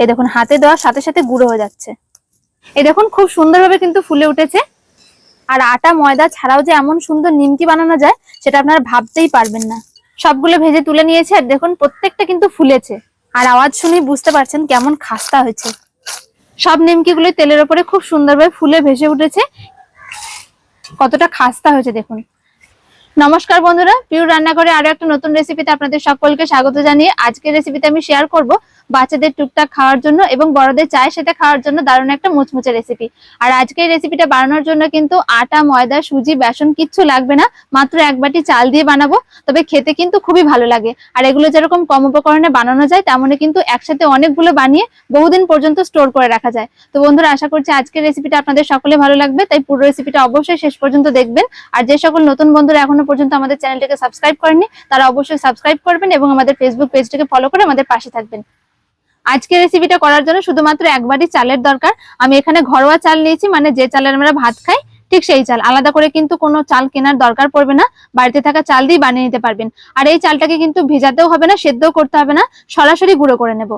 এই দেখুন, হাতে দেওয়ার সাথে সাথে গুঁড়ো হয়ে যাচ্ছে। এই দেখুন, খুব সুন্দরভাবে কিন্তু ফুলে উঠেছে। আর আটা, ময়দা ছাড়াও যে এমন সুন্দর নিমকি বানানো যায়, সেটা আপনারা ভাবতেই পারবেন না। সবগুলো ভেজে তুলে নিয়েছে, আর দেখুন, প্রত্যেকটা কিন্তু ফুলেছে। আর আওয়াজ শুনেই বুঝতে পারছেন কেমন খাস্তা হয়েছে। সব নিমকিগুলো তেলের ওপরে খুব সুন্দরভাবে ফুলে ভেসে উঠেছে। কতটা খাস্তা হয়েছে, দেখুন। নমস্কার বন্ধুরা পিউ রান্নাঘরে আরও একটা নতুন রেসিপিতে আপনাদের সকলকে স্বাগত জানিয়ে আজকের রেসিপিতে আমি শেয়ার করব বাচ্চাদের টুকটাক খাওয়ার জন্য এবং বড়দের চায় সেটা খাওয়ার জন্য দারুণ একটা মুচমুচে রেসিপি আর আজকের রেসিপিটা বানানোর জন্য কিন্তু আটা, ময়দা, সুজি, বেসন কিচ্ছু লাগবে না, মাত্র এক বাটি চাল দিয়ে বানাবো, তবে খেতে কিন্তু খুবই ভালো লাগে। আর এগুলো যেরকম কম উপকরণে বানানো যায়, তেমনই কিন্তু একসাথে অনেকগুলো বানিয়ে বহুদিন পর্যন্ত স্টোর করে রাখা যায়। তো বন্ধুরা, আশা করছি আজকের রেসিপিটা আপনাদের সকলে ভালো লাগবে, তাই পুরো রেসিপিটা অবশ্যই শেষ পর্যন্ত দেখবেন। আর যে সকল নতুন বন্ধুরা এখনও পর্যন্ত আমাদের চ্যানেলটাকে সাবস্ক্রাইব করেননি, তারা অবশ্যই সাবস্ক্রাইব করবেন এবং আমাদের ফেসবুক পেজটাকে ফলো করে আমাদের পাশে থাকবেন। আজকের রেসিপিটা করার জন্য শুধুমাত্র এক বাটি চালের দরকার। আমি এখানে ঘরোয়া চাল নিয়েছি মানে যে চালের আমরা ভাত খাই, ঠিক সেই চাল। আলাদা করে কিন্তু কোনো চাল কেনার দরকার পড়বে না। বাড়িতে থাকা চাল দিয়ে বানিয়ে নিতে পারবেন। আর এই চালটাকে কিন্তু ভেজাতেও হবে না, সেদ্ধও করতে হবে না, সরাসরি গুঁড়ো করে নেব।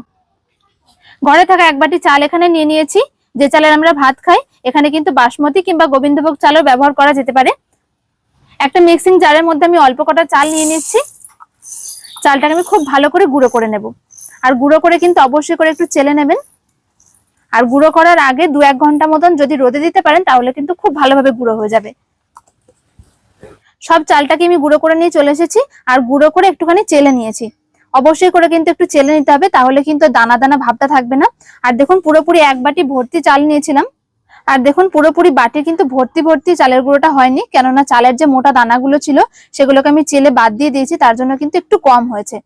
ঘরে থাকা এক বাটি চাল এখানে নিয়ে নিয়েছি। যে চালের আমরা ভাত খাই, এখানে কিন্তু বাসমতি কিংবা গোবিন্দভোগ চালও ব্যবহার করা যেতে পারে। একটা মিক্সিং জারের মধ্যে আমি অল্প কটা চাল নিয়ে নিচ্ছি। চালটাকে আমি খুব ভালো করে গুঁড়ো করে নেব। আর গুঁড়ো করে কিন্তু অবশ্যই করে একটু চেলে নেবেন। আর গুঁড়ো করার আগে দু এক ঘণ্টা মতন যদি রোদে দিতে পারেন, তাহলে কিন্তু খুব ভালোভাবে গুঁড়ো হয়ে যাবে। সব চালটাকে আমি গুঁড়ো করে নিয়ে চলে এসেছি। আর গুঁড়ো করে একটুখানি চেলে নিয়েছি। অবশ্যই করে কিন্তু একটু চেলে নিতে হবে, তাহলে কিন্তু দানা দানা ভাবটা থাকবে না। আর দেখুন পুরোপুরি এক বাটি ভর্তি চাল নিয়েছিলাম। আর দেখুন, পুরোপুরি বাটি কিন্তু ভর্তি ভর্তি চালের গুঁড়োটা হয়নি, কেননা চালের যে মোটা দানাগুলো ছিল, সেগুলোকে আমি চেলে বাদ দিয়ে দিয়েছি, তার জন্য কিন্তু একটু কম হয়েছে।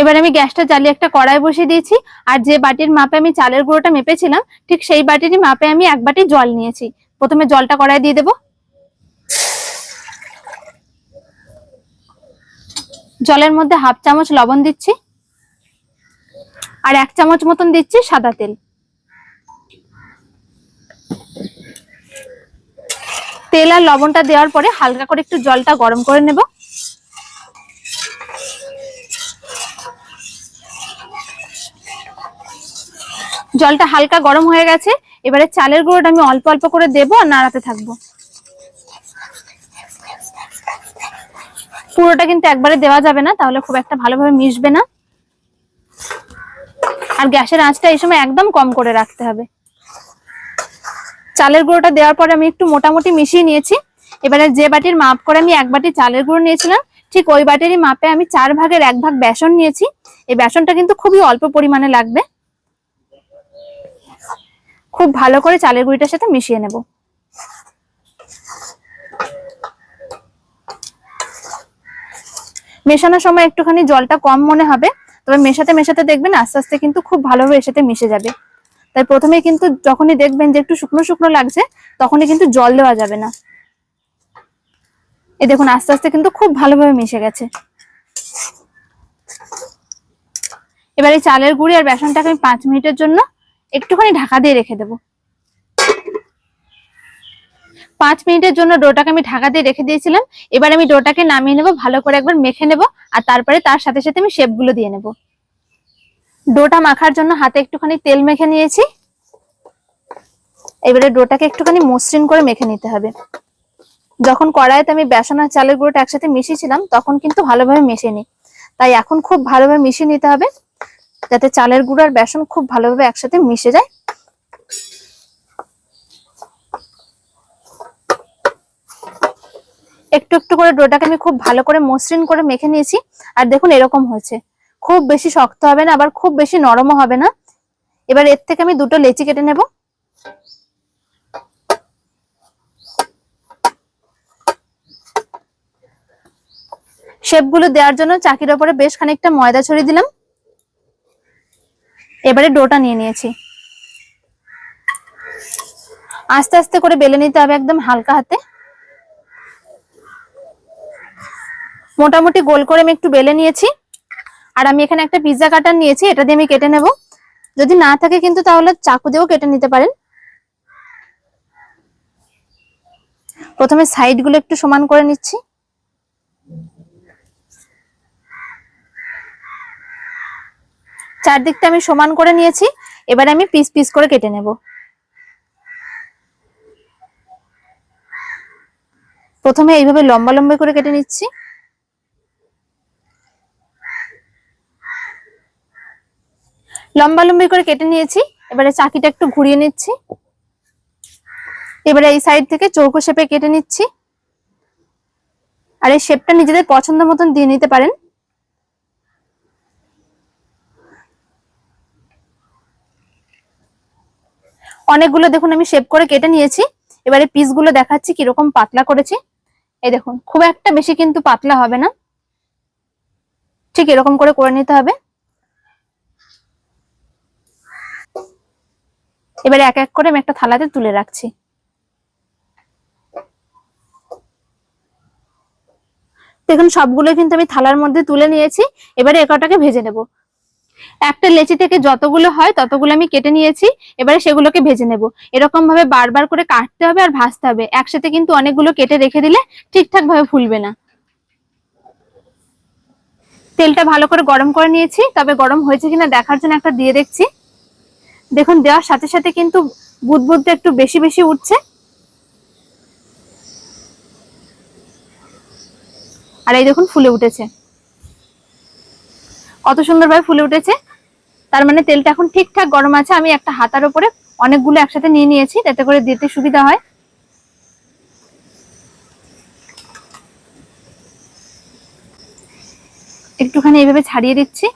এবার আমি গ্যাসটা জ্বালিয়ে একটা কড়াই বসিয়ে দিয়েছি, আর যে বাটির মাপে আমি চালের গুঁড়োটা মেপেছিলাম, ঠিক সেই বাটিরই মাপে আমি এক বাটি জল নিয়েছি। প্রথমে জলটা কড়াই দিয়ে দেব। জলের মধ্যে হাফ চামচ লবণ দিচ্ছি, আর এক চামচ মতন দিচ্ছি সাদা তেল। তেল আর লবণটা দেওয়ার পরে হালকা করে একটু জলটা গরম করে নেব। জলটা হালকা গরম হয়ে গেছে। এবারে চালের গুঁড়োটা আমি অল্প অল্প করে দেবো আর নাড়াতে থাকব। পুরোটা কিন্তু একবারে দেওয়া যাবে না, তাহলে খুব একটা ভালোভাবে মিশবে না। আর গ্যাসের আঁচটা এই সময় একদম কম করে রাখতে হবে। চালের গুঁড়োটা দেওয়ার পরে আমি একটু মোটামুটি মিশিয়ে নিয়েছি। এবারে যে বাটির মাপ করে আমি এক বাটি চালের গুঁড়ো নিয়েছিলাম, ঠিক ওই বাটিরই মাপে আমি চার ভাগের এক ভাগ বেসন নিয়েছি। এই বেসনটা কিন্তু খুবই অল্প পরিমাণে লাগবে। খুব ভালো করে চালের গুঁড়িটার সাথে মিশিয়ে নেব। মেশানোর সময় একটুখানি জলটা কম মনে হবে, তবে মেশাতে মেশাতে দেখবেন আস্তে আস্তে কিন্তু খুব ভালোভাবে এর সাথে মিশে যাবে। তাই প্রথমে কিন্তু যখনই দেখবেন যে একটু শুকনো শুকনো লাগছে, তখনই কিন্তু জল দেওয়া যাবে না। এই দেখুন, আস্তে আস্তে কিন্তু খুব ভালোভাবে মিশে গেছে। এবার এই চালের গুঁড়ি আর বেসনটাকে আমি পাঁচ মিনিটের জন্য একটুখানি ঢাকা দিয়ে রেখে দেবো। পাঁচ মিনিটের জন্য ডোটাকে আমি ঢাকা দিয়ে রেখে দিয়েছিলাম। এবার আমি ডোটাকে নামিয়ে নেব, ভালো করে একবার মেখে নেব, আর তারপরে তার সাথে সাথে আমি শেপগুলো দিয়ে নেব। ডোটা মাখার জন্য হাতে একটুখানি তেল মেখে নিয়েছি। এবারে ডোটাকে একটুখানি মসৃণ করে মেখে নিতে হবে। যখন কড়াইতে আমি বেসন আর চালের গুঁড়োটা একসাথে মিশিয়েছিলাম, তখন কিন্তু ভালোভাবে মেশেনি। তাই এখন খুব ভালোভাবে মিশিয়ে নিতে হবে, যাতে চালের গুঁড়ো আর বেসন খুব ভালোভাবে একসাথে মিশে যায়। একটু একটু করে ডোটাকে আমি খুব ভালো করে মসৃণ করে মেখে নিয়েছি, আর দেখুন এরকম হয়েছে। খুব বেশি শক্ত হবে না, আবার খুব বেশি নরমও হবে না। এবার এর থেকে আমি দুটো লেচি কেটে নেব। শেপগুলো দেওয়ার জন্য চাকির ওপরে বেশ খানিকটা ময়দা ছড়িয়ে দিলাম। এবারে ডোটা নিয়ে নিয়েছি। আস্তে আস্তে করে বেলে নিতে হবে একদম হালকা হাতে। মোটামুটি গোল করে আমি একটু বেলে নিয়েছি। আর আমি এখানে একটা পিৎজা কাটার নিয়েছি, এটা দিয়ে আমি কেটে নেব। যদি না থাকে কিন্তু তাহলে চাকু দিয়েও কেটে নিতে পারেন। প্রথমে সাইডগুলো একটু সমান করে নিচ্ছি। চারদিকটা আমি সমান করে নিয়েছি, এবারে আমি পিস পিস করে কেটে নেব। প্রথমে এইভাবে লম্বা লম্বা করে কেটে নিচ্ছি। লম্বা লম্বি করে কেটে নিয়েছি। এবারে চাকিটা একটু ঘুরিয়ে নিচ্ছি। এবারে এই সাইড থেকে চৌকো শেপে কেটে নিচ্ছি। আর এই শেপটা নিজেদের পছন্দ মতন দিয়ে নিতে পারেন। অনেকগুলো দেখুন, আমি শেপ করে কেটে নিয়েছি। এবারে পিসগুলো দেখাচ্ছি কীরকম পাতলা করেছি। এই দেখুন, খুব একটা বেশি কিন্তু পাতলা হবে না। ঠিক এরকম করে করে নিতে হবে। এবারে এক এক করে আমি একটা থালাতে তুলে রাখছি। দেখুন, সবগুলো কিন্তু আমি থালার মধ্যে তুলে নিয়েছি, এবারে একটাকে ভেজে নেব। একটা লেচি থেকে যতগুলো হয় ততগুলো আমি কেটে নিয়েছি, এবারে সেগুলোকে ভেজে নেব। এরকম ভাবে বারবার করে কাটতে হবে আর ভাজতে হবে। একসাথে কিন্তু অনেকগুলো কেটে রেখে দিলে ঠিকঠাক ভাবে ফুলবে না। তেলটা ভালো করে গরম করে নিয়েছি, তবে গরম হয়েছে কিনা দেখার জন্য একটা দিয়ে দেখছি। দেখুন, দেওয়ার সাথে সাথে কিন্তু বুদবুদটা একটু বেশি বেশি উঠছে। আর এই দেখুন, ফুলে উঠেছে। কত সুন্দরভাবে ফুলে উঠেছে। তার মানে তেলটা এখন ঠিকঠাক গরম আছে। আমি একটা হাতার উপরে অনেকগুলো একসাথে নিয়ে নিয়েছি, যাতে করে দিতে সুবিধা হয়। একটুখানি এইভাবে ছাড়িয়ে দিচ্ছি।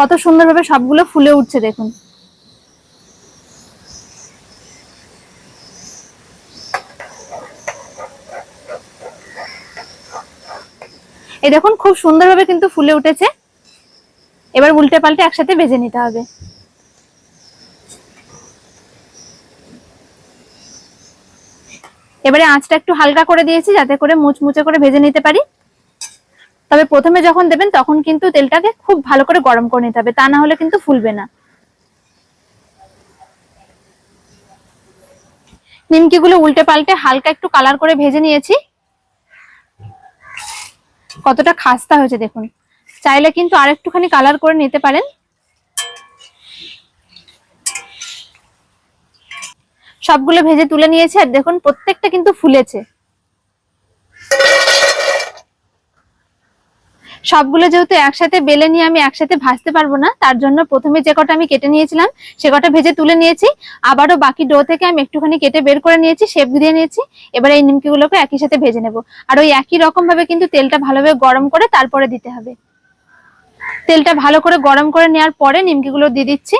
কত সুন্দরভাবে সবগুলো ফুলে উঠছে দেখুন। এই দেখুন, খুব সুন্দরভাবে কিন্তু ফুলে উঠেছে। এবার উল্টে পাল্টে একসাথে ভেজে নিতে হবে। এবারে আঁচটা একটু হালকা করে দিয়েছি, যাতে করে মুচমুচে করে ভেজে নিতে পারি। তবে প্রথমে যখন দেবেন, তখন কিন্তু তেলটাকে খুব ভালো করে গরম করে নিতে হবে। তা না হলে কিন্তু ফুলবে না। নিমকিগুলো উল্টে পাল্টে হালকা একটু কালার করে ভেজে নিয়েছি। কতটা খাস্তা হয়েছে দেখুন। চাইলে কিন্তু আর একটুখানি কালার করে নিতে পারেন। সবগুলো ভেজে তুলে নিয়েছি আর দেখুন, প্রত্যেকটা কিন্তু ফুলেছে। সবগুলো যেহেতু একসাথে বেলে নিয়ে আমি একসাথে ভাজতে পারব না, তার জন্য প্রথমে যে কটা আমি কেটে নিয়েছিলাম, সে কটা ভেজে তুলে নিয়েছি, আবারও বাকি ডো থেকে আমি একটুখানি কেটে বের করে নিয়েছি, শেপ দিয়ে নিয়েছি, এবার এই নিমকিগুলোকে একই সাথে ভেজে নেব। আর ওই একই রকম ভাবে কিন্তু তেলটা ভালোভাবে গরম করে তারপরে দিতে হবে। তেলটা ভালো করে গরম করে নেওয়ার পরে নিমকিগুলো দিয়ে দিচ্ছি।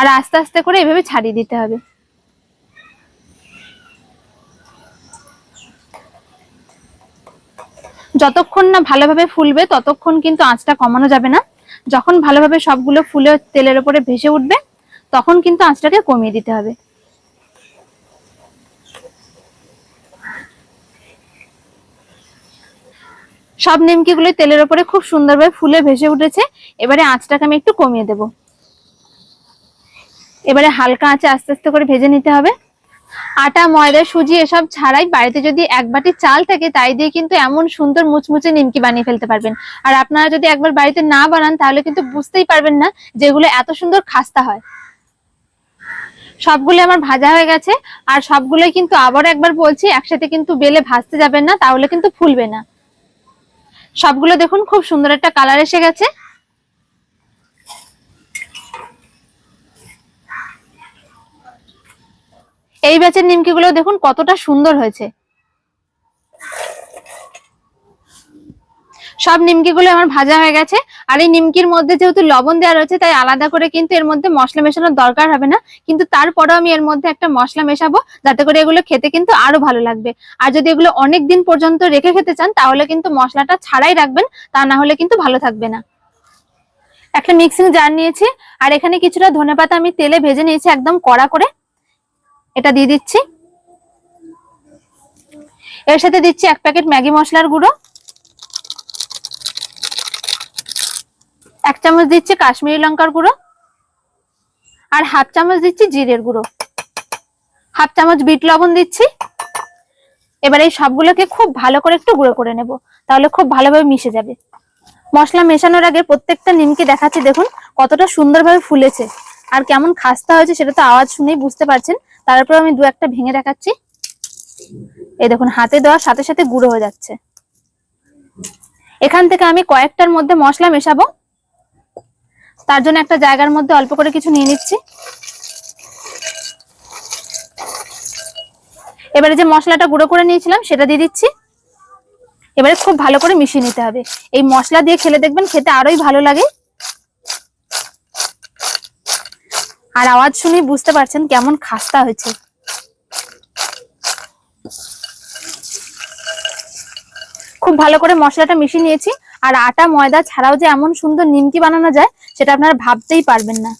আর আস্তে আস্তে করে এভাবে ছাড়িয়ে দিতে হবে। যতক্ষণ না ভালোভাবে ফুলবে, ততক্ষণ কিন্তু আঁচটা কমানো যাবে না। যখন ভালোভাবে সবগুলো ফুলে তেলের উপরে ভেসে উঠবে, তখন কিন্তু আঁচটাকে কমিয়ে দিতে হবে। সব নিমকিগুলো তেলের উপরে খুব সুন্দরভাবে ফুলে ভেসে উঠেছে। এবারে আঁচটাকে আমি একটু কমিয়ে দেব। এবারে হালকা আঁচে আস্তে আস্তে করে ভেজে নিতে হবে। আটা, ময়দা, সুজি এসব ছাড়াই বাড়িতে যদি এক বাটি চাল থাকে, তাই দিয়ে কিন্তু এমন সুন্দর মুচমুচে নিমকি বানিয়ে ফেলতে পারবেন। আর আপনারা যদি একবার বাড়িতে না বানান, তাহলে কিন্তু বুঝতেই পারবেন না যেগুলো এত সুন্দর খাস্তা হয়। সবগুলো আমার ভাজা হয়ে গেছে, আর সবগুলোই কিন্তু আবার একবার বলছি, একসাথে কিন্তু বেলে ভাজতে যাবেন না, তাহলে কিন্তু ফুলবে না। সবগুলো দেখুন, খুব সুন্দর একটা কালার এসে গেছে। এই ব্যাচের নিমকিগুলো দেখুন কতটা সুন্দর হয়েছে। সব নিমকিগুলো আমার ভাজা হয়ে গেছে, আর এই নিমকির মধ্যে যেহেতু লবণ দেওয়া রয়েছে, তাই আলাদা করে কিন্তু এর মধ্যে মশলা মেশানোর দরকার হবে না। কিন্তু তারপরেও আমি এর মধ্যে একটা মশলা মেশাবো, যাতে করে এগুলো খেতে কিন্তু আরও ভালো লাগবে। আর যদি এগুলো অনেক দিন পর্যন্ত রেখে খেতে চান, তাহলে কিন্তু মশলাটা ছাড়াই রাখবেন, তা না হলে কিন্তু ভালো থাকবে না। একটা মিক্সিং জার নিয়েছি, আর এখানে কিছুটা ধনেপাতা আমি তেলে ভেজে নিয়েছি, একদম কড়া করে। এটা দিয়ে দিচ্ছি। এর সাথে দিচ্ছি এক প্যাকেট ম্যাগি মশলার গুঁড়ো। এক চামচ দিচ্ছি কাশ্মীরি লঙ্কার গুঁড়ো। আর হাফ চামচ দিচ্ছি জিরের গুঁড়ো। হাফ চামচ বিট লবণ দিচ্ছি। এবার এই সবগুলোকে খুব ভালো করে একটু গুঁড়ো করে নেব, তাহলে খুব ভালোভাবে মিশে যাবে। মশলা মেশানোর আগে প্রত্যেকটা নিমকি দেখাচ্ছি, দেখুন কতটা সুন্দরভাবে ফুলেছে। আর কেমন খাস্তা হয়েছে সেটা তো আওয়াজ শুনেই বুঝতে পারছেন। তারপর আমি দু একটা ভেঙে দেখাচ্ছি। এই দেখুন, হাতে দেওয়ার সাথে সাথে গুঁড়ো হয়ে যাচ্ছে। এখান থেকে আমি কয়েকটার মধ্যে মশলা মেশাবো। তার জন্য একটা জায়গার মধ্যে অল্প করে কিছু নিয়ে নিচ্ছি। এবারে যে মশলাটা গুঁড়ো করে নিয়েছিলাম, সেটা দিয়ে দিচ্ছি। এবারে খুব ভালো করে মিশিয়ে নিতে হবে। এই মশলা দিয়ে খেলে দেখবেন খেতে আরোই ভালো লাগে। আর আওয়াজ শুনে বুঝতে পারছেন কেমন খাস্তা হয়েছে। খুব ভালো করে মশলাটা মিশিয়ে নিয়েছি। আর আটা, ময়দা ছাড়াও যে এমন সুন্দর নিমকি বানানো যায়, সেটা আপনারা ভাবতেই পারবেন না।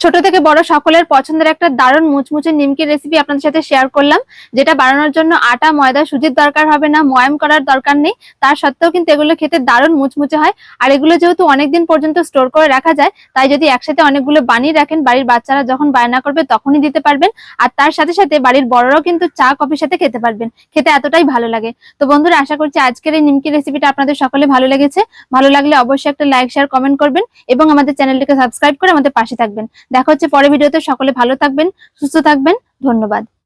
ছোট থেকে বড় সকলের পছন্দের একটা দারুণ মুচমুচে নিমকির রেসিপি আপনাদের সাথে শেয়ার করলাম, যেটা বানানোর জন্য আটা, ময়দা, সুজির দরকার হবে না, ময়াম করার দরকার নেই, তার সত্ত্বেও কিন্তু এগুলো খেতে দারুণ মুচমুচে হয়। আর এগুলো যেহেতু অনেকদিন পর্যন্ত স্টোর করে রাখা যায়, তাই যদি একসাথে অনেকগুলো বানিয়ে রাখেন, বাড়ির বাচ্চারা যখন বায়না করবে তখনই দিতে পারবেন। আর তার সাথে সাথে বাড়ির বড়রাও কিন্তু চা কফির সাথে খেতে পারবেন। খেতে এতটাই ভালো লাগে। তো বন্ধুরা, আশা করছি আজকের এই নিমকি রেসিপিটা আপনাদের সকলে ভালো লেগেছে। ভালো লাগলে অবশ্যই একটা লাইক শেয়ার কমেন্ট করবেন এবং আমাদের চ্যানেলটিকে সাবস্ক্রাইব করে আমাদের পাশে থাকবেন। দেখা হচ্ছে পরের ভিডিওতে। সকলে ভালো থাকবেন সুস্থ থাকবেন। ধন্যবাদ।